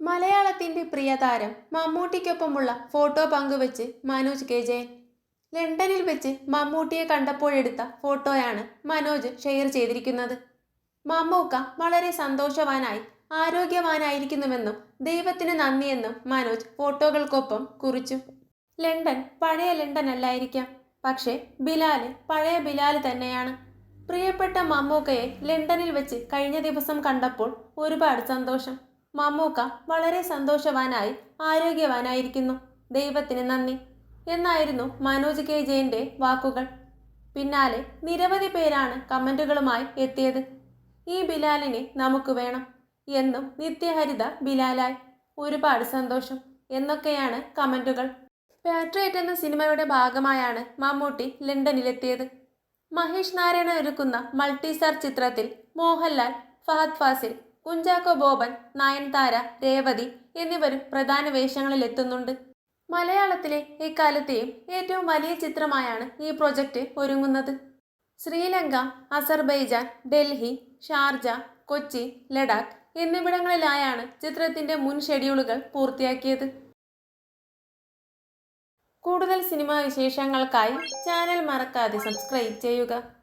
മലയാളത്തിന്റെ പ്രിയതാരം മമ്മൂട്ടിക്കൊപ്പമുള്ള ഫോട്ടോ പങ്കുവെച്ച് മനോജ് കെ ജയൻ. ലണ്ടനിൽ വെച്ച് മമ്മൂട്ടിയെ കണ്ടപ്പോഴെടുത്ത ഫോട്ടോയാണ് മനോജ് ഷെയർ ചെയ്തിരിക്കുന്നത്. മമ്മൂക്ക വളരെ സന്തോഷവാനായി ആരോഗ്യവാനായിരിക്കുന്നുവെന്നും ദൈവത്തിന് നന്ദിയെന്നും മനോജ് ഫോട്ടോകൾക്കൊപ്പം കുറിച്ചു. ലണ്ടൻ പഴയ ലണ്ടൻ അല്ലായിരിക്കാം പക്ഷേ ബിലാൽ പഴയ ബിലാൽ തന്നെയാണ്. പ്രിയപ്പെട്ട മമ്മൂക്കയെ ലണ്ടനിൽ വെച്ച് കഴിഞ്ഞ ദിവസം കണ്ടപ്പോൾ ഒരുപാട് സന്തോഷം. മമ്മൂക്ക വളരെ സന്തോഷവാനായി ആരോഗ്യവാനായിരിക്കുന്നു. ദൈവത്തിന് നന്ദി. എന്നായിരുന്നു മനോജ് കെ. ജയന്റെ വാക്കുകൾ. പിന്നാലെ നിരവധി പേരാണ് കമന്റുകളുമായി എത്തിയത്. ഈ ബിലാലിനെ നമുക്ക് വേണം എന്നും നിത്യഹരിത ബിലാലായി. ഒരുപാട് സന്തോഷം എന്നൊക്കെയാണ് കമന്റുകൾ. പാട്രേറ്റ് എന്ന സിനിമയുടെ ഭാഗമായാണ് മമ്മൂട്ടി ലണ്ടനിലെത്തിയത്. മഹേഷ് നാരായണൻ ഒരുക്കുന്ന മൾട്ടിസ്റ്റാർ ചിത്രത്തിൽ മോഹൻലാൽ ഫഹദ് ഫാസിൽ കുഞ്ചാക്കോ ബോബൻ നയൻതാര രേവതി എന്നിവരും പ്രധാന വേഷങ്ങളിലെത്തുന്നുണ്ട്. മലയാളത്തിലെ ഇക്കാലത്തെയും ഏറ്റവും വലിയ ചിത്രമായാണ് ഈ പ്രൊജക്റ്റ് ഒരുങ്ങുന്നത്. ശ്രീലങ്ക അസർബൈജാൻ ഡൽഹി ഷാർജ കൊച്ചി ലഡാക്ക് എന്നിവിടങ്ങളിലായാണ് ചിത്രത്തിന്റെ മുൻ ഷെഡ്യൂളുകൾ പൂർത്തിയാക്കിയത്. കൂടുതൽ സിനിമാ വിശേഷങ്ങൾക്കായി ചാനൽ മറക്കാതെ സബ്സ്ക്രൈബ് ചെയ്യുക.